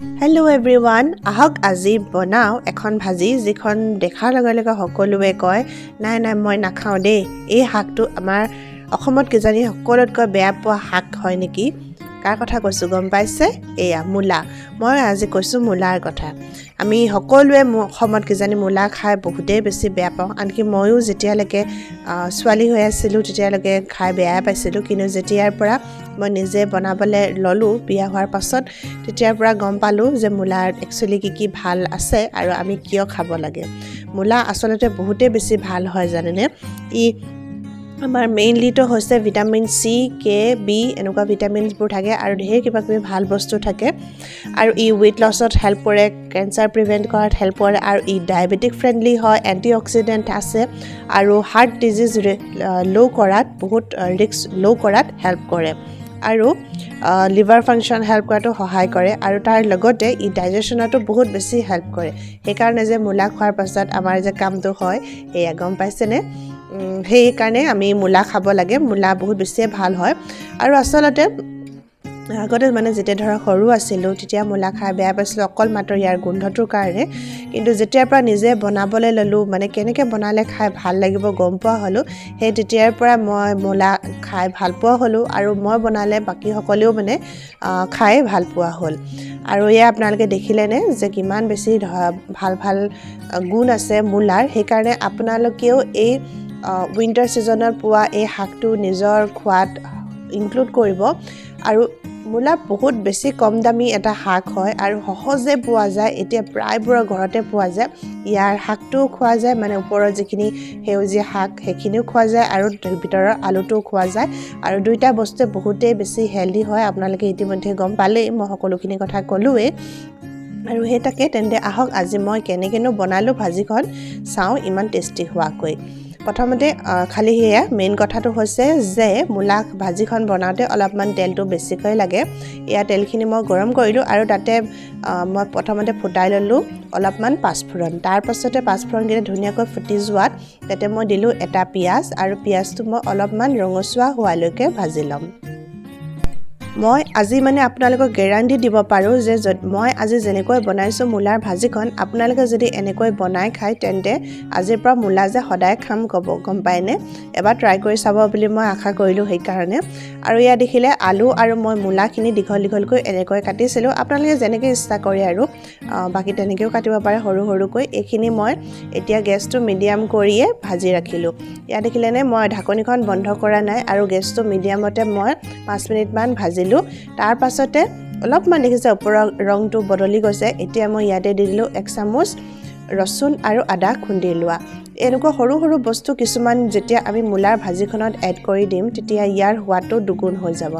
Hello every one আহক আজি বনাওঁ এখন ভাজি যিখন দেখাৰ লগে লগে সকলোৱে কয় নাই নাই মই নাখাওঁ দেই। এই শাকটো আমাৰ অসমত কিজানি সকলোতকৈ বেয়া পোৱা শাক হয় নেকি? কাৰ কথা কৈছোঁ গম পাইছে? এয়া মূলা। মই আজি কৈছোঁ মূলাৰ কথা। আমি সকলোৱে অসমত কিজানি মূলা খাই বহুতেই বেছি বেয়া পাওঁ। আনকি ময়ো যেতিয়ালৈকে ছোৱালী হৈ আছিলোঁ তেতিয়ালৈকে খাই বেয়াই পাইছিলোঁ। কিন্তু যেতিয়াৰ পৰা মই নিজে বনাবলৈ ল'লোঁ বিয়া হোৱাৰ পাছত তেতিয়াৰ পৰা গম পালোঁ যে মূলাৰ একচুৱেলি কি কি ভাল আছে আৰু আমি কিয় খাব লাগে। মূলা আচলতে বহুতেই বেছি ভাল হয় জানেনে? ই আমাৰ মেইনলিটো হৈছে ভিটামিন চি কে বি এনেকুৱা ভিটামিনছবোৰ থাকে আৰু ঢেৰ কিবা কিবি ভাল বস্তু থাকে। আৰু ই ৱেইট লছত হেল্প কৰে কেঞ্চাৰ প্ৰিভেণ্ট কৰাত হেল্প কৰে আৰু ই ডায়েবেটিক ফ্ৰেণ্ডলি হয় এণ্টি অক্সিডেণ্ট আছে আৰু হাৰ্ট ডিজিজ ল' কৰাত বহুত ৰিস্ক ল' কৰাত হেল্প কৰে। আৰু লিভাৰ ফাংচন হেল্প কৰাতো সহায় কৰে আৰু তাৰ লগতে ই ডাইজেশ্যনতো বহুত বেছি হেল্প কৰে। সেইকাৰণে যে মূলা খোৱাৰ পাছত আমাৰ যে কামটো হয় সেয়া গম পাইছেনে? সেইকাৰণে আমি মূলা খাব লাগে। মূলা বহুত বেছিয়ে ভাল হয়। আৰু আচলতে আগতে মানে যেতিয়া ধৰক সৰু আছিলোঁ তেতিয়া মূলা খাই বেয়া পাইছিলোঁ। অকল মাত্ৰ ইয়াৰ গোন্ধটোৰ কাৰণে। কিন্তু যেতিয়াৰ পৰা নিজে বনাবলৈ ল'লোঁ মানে কেনেকৈ বনালে খাই ভাল লাগিব গম পোৱা হ'লোঁ। সেই তেতিয়াৰ পৰা মই মূলা খাই ভাল পোৱা হ'লোঁ আৰু মই বনালে বাকীসকলেও মানে খাই ভাল পোৱা হ'ল। আৰু এয়া আপোনালোকে দেখিলেনে যে কিমান বেছি ভাল ভাল গুণ আছে মূলাৰ। সেইকাৰণে আপোনালোকেও এই উইণ্টাৰ ছিজনত পোৱা এই শাকটো নিজৰ খোৱাত ইনক্লুড কৰিব। আৰু মূলা বহুত বেছি কম দামী এটা শাক হয় আৰু সহজে পোৱা যায় এতিয়া প্ৰায়বোৰৰ ঘৰতে পোৱা যায়। ইয়াৰ শাকটোও খোৱা যায় মানে ওপৰৰ যিখিনি সেউজীয়া শাক সেইখিনিও খোৱা যায় আৰু তাৰ ভিতৰৰ আলুটোও খোৱা যায়। আৰু দুইটা বস্তুৱে বহুতেই বেছি হেল্ডি হয় আপোনালোকে ইতিমধ্যে গম পালেই মই সকলোখিনি কথা ক'লোৱেই আৰু সেই তাকে তেন্তে আহক আজি মই কেনেকৈনো বনালোঁ ভাজিখন চাওঁ ইমান টেষ্টি হোৱাকৈ। প্ৰথমতে খালি সেয়া মেইন কথাটো হৈছে যে মূলা ভাজিখন বনাওঁতে অলপমান তেলটো বেছিকৈ লাগে। এয়া তেলখিনি মই গৰম কৰিলোঁ আৰু তাতে মই প্ৰথমতে ফুটাই ল'লোঁ অলপমান পাঁচফোৰণ। তাৰ পাছতে পাঁচফোৰণকেইটা ধুনীয়াকৈ ফুটি যোৱাত তাতে মই দিলোঁ এটা পিঁয়াজ আৰু পিঁয়াজটো মই অলপমান ৰঙচুৱা হোৱালৈকে ভাজি ল'ম। মই আজি মানে আপোনালোকক গেৰাণ্টি দিব পাৰোঁ যে মই আজি যেনেকৈ বনাইছোঁ মূলাৰ ভাজিখন আপোনালোকে যদি এনেকৈ বনাই খায় তেন্তে আজিৰ পৰা মূলা যে সদায় খাম ক'ব গম পায়নে এবাৰ ট্ৰাই কৰি চাব বুলি মই আশা কৰিলোঁ সেইকাৰণে। আৰু ইয়াত দেখিলে আলু আৰু মই মূলাখিনি দীঘল দীঘলকৈ এনেকৈ কাটিছিলোঁ। আপোনালোকে যেনেকৈ ইচ্ছা কৰে আৰু বাকী তেনেকৈও কাটিব পাৰে সৰু সৰুকৈ। এইখিনি মই এতিয়া গেছটো মিডিয়াম কৰিয়ে ভাজি ৰাখিলোঁ। ইয়াত দেখিলেনে মই ঢাকনিখন বন্ধ কৰা নাই আৰু গেছটো মিডিয়ামতে মই পাঁচ মিনিটমান ভাজিলোঁ। তাৰ পাছতে অলপমান দেখিছে ওপৰৰ ৰংটো বদলি গৈছে। এতিয়া মই ইয়াতে দি দিলোঁ এক চামুচ ৰচুন আৰু আদা খুন্দি লোৱা। এনেকুৱা সৰু সৰু বস্তু কিছুমান যেতিয়া আমি মূলাৰ ভাজিখনত এড কৰি দিম তেতিয়া ইয়াৰ সোৱাদটো দুগুণ হৈ যাব।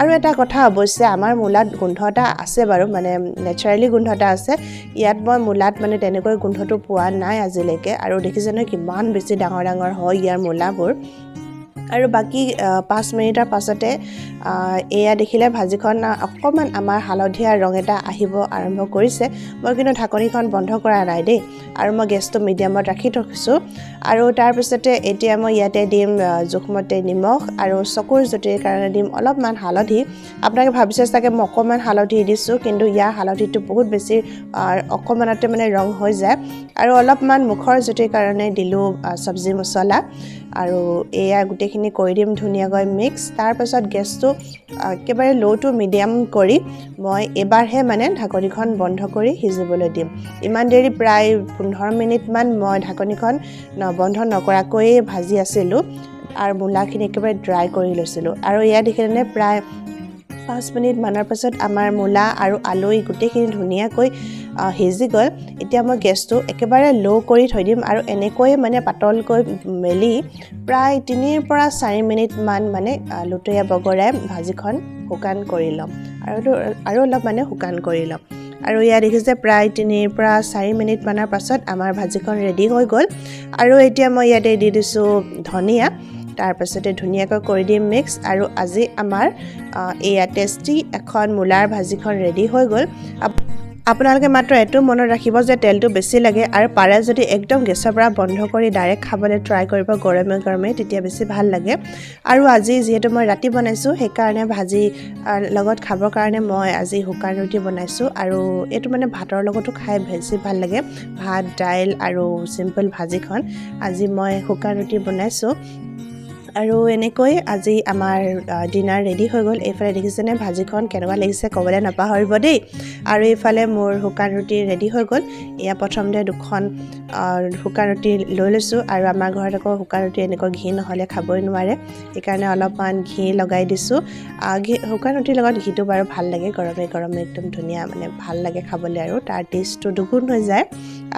আৰু এটা কথা অৱশ্যে আমাৰ মূলাত গোন্ধ এটা আছে বাৰু মানে নেচাৰেলি গোন্ধ এটা আছে। ইয়াত মই মূলাত মানে তেনেকৈ গোন্ধটো পোৱা নাই আজিলৈকে। আৰু দেখিছে নহয় কিমান বেছি ডাঙৰ ডাঙৰ হয় ইয়াৰ মূলাবোৰ। আৰু বাকী পাঁচ মিনিটৰ পাছতে এয়া দেখিলে ভাজিখন অকণমান আমাৰ হালধীয়া ৰং এটা আহিব আৰম্ভ কৰিছে। মই কিন্তু ঢাকনিখন বন্ধ কৰা নাই দেই আৰু মই গেছটো মিডিয়ামত ৰাখি থৈছোঁ। আৰু তাৰপিছতে এতিয়া মই ইয়াতে দিম জোখমতে নিমখ আৰু চকুৰ জুতিৰ কাৰণে দিম অলপমান হালধি। আপোনালোকে ভাবিছে চাগে মই অকণমান হালধি দিছোঁ কিন্তু ইয়াৰ হালধিটো বহুত বেছি অকণমানতে মানে ৰং হৈ যায়। আৰু অলপমান মুখৰ জুতিৰ কাৰণে দিলোঁ চব্জি মছলা। আৰু এয়া গোটেইখিনি কৰি দিম ধুনীয়াকৈ মিক্স তাৰপাছত গেছটো একেবাৰে ল' টু মিডিয়াম কৰি মই এবাৰহে মানে ঢাকনিখন বন্ধ কৰি সিজিবলৈ দিম। ইমান দেৰি প্ৰায় পোন্ধৰ মিনিটমান মই ঢাকনিখন বন্ধ নকৰাকৈয়ে ভাজি আছিলোঁ। আৰু মূলাখিনি একেবাৰে ড্ৰাই কৰি লৈছিলোঁ। আৰু ইয়াত দেখিলেনে প্ৰায় পাঁচ মিনিটমানৰ পাছত আমাৰ মূলা আৰু আলু এই গোটেইখিনি ধুনীয়াকৈ সিজি গ'ল। এতিয়া মই গেছটো একেবাৰে ল' কৰি থৈ দিম আৰু এনেকৈয়ে মানে পাতলকৈ মেলি প্ৰায় তিনিৰ পৰা চাৰি মিনিটমান মানে লুটীয়া বগৰাই ভাজিখন শুকান কৰি ল'ম। আৰু আৰু অলপ মানে শুকান কৰি ল'ম। আৰু ইয়াত দেখিছে প্ৰায় তিনিৰ পৰা চাৰি মিনিটমানৰ পাছত আমাৰ ভাজিখন ৰেডি হৈ গ'ল। আৰু এতিয়া মই ইয়াতে দি দিছোঁ ধনিয়া। তাৰপাছতে ধুনীয়াকৈ কৰি দিম মিক্স আৰু আজি আমাৰ এয়া টেষ্টি এখন মূলাৰ ভাজিখন ৰেডি হৈ গ'ল। আপ- আপোনালোকে মাত্ৰ এইটো মনত ৰাখিব যে তেলটো বেছি লাগে আৰু পাৰে যদি একদম গেছৰ পৰা বন্ধ কৰি ডাইৰেক্ট খাবলৈ ট্ৰাই কৰিব গৰমে গৰমে তেতিয়া বেছি ভাল লাগে। আৰু আজি যিহেতু মই ৰাতি বনাইছোঁ সেইকাৰণে ভাজি লগত খাবৰ কাৰণে মই আজি শুকান ৰুটি বনাইছোঁ আৰু এইটো মানে ভাতৰ লগতো খাই বেছি ভাল লাগে। ভাত দাইল আৰু চিম্পল ভাজিখন। আজি মই শুকান ৰুটি বনাইছোঁ। আৰু এনেকৈ আজি আমাৰ ডিনাৰ ৰেডি হৈ গ'ল। এইফালে দেখিছেনে ভাজিখন কেনেকুৱা লাগিছে ক'বলৈ নাপাহৰিব দেই। আৰু এইফালে মোৰ শুকান ৰুটি ৰেডি হৈ গ'ল। এয়া প্ৰথমতে দুখন শুকান ৰুটি লৈ লৈছোঁ আৰু আমাৰ ঘৰত আকৌ শুকান ৰুটি এনেকৈ ঘি নহ'লে খাবই নোৱাৰে। সেইকাৰণে অলপমান ঘি লগাই দিছোঁ। ঘি শুকান ৰুটিৰ লগত ঘিটো বাৰু ভাল লাগে গৰমে গৰমে একদম ধুনীয়া মানে ভাল লাগে খাবলৈ আৰু তাৰ টেষ্টটো দুগুণ হৈ যায়।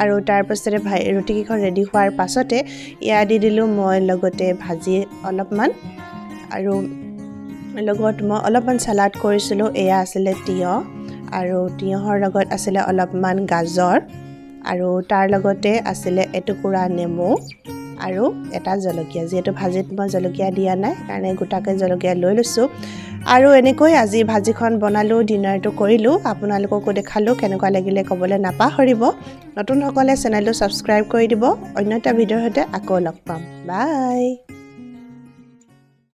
আৰু তাৰপাছতে ভাই ৰুটিকেইখন ৰেডি হোৱাৰ পাছতে এয়া দি দিলোঁ মই লগতে ভাজি অলপমান। আৰু লগত মই অলপমান চালাড কৰিছিলোঁ এয়া আছিলে তিয়ঁহ। আৰু তিয়ঁহৰ লগত আছিলে অলপমান গাজৰ। আৰু তাৰ লগতে আছিলে এটুকুৰা নেমু আৰু এটা জলকীয়া। যিহেতু ভাজিত মই জলকীয়া দিয়া নাই কাৰণে গোটাকৈ জলকীয়া লৈ লৈছোঁ। আৰু এনেকৈ আজি ভাজিখন বনালোঁ ডিনাৰটো কৰিলোঁ। আপোনালোককো দেখালোঁ কেনেকুৱা লাগিলে ক'বলৈ নাপাহৰিব। নতুনসকলে চেনেলটো ছাবস্ক্ৰাইব কৰি দিব। অন্য এটা ভিডিঅ'ৰ সৈতে আকৌ লগ পাম। বাই!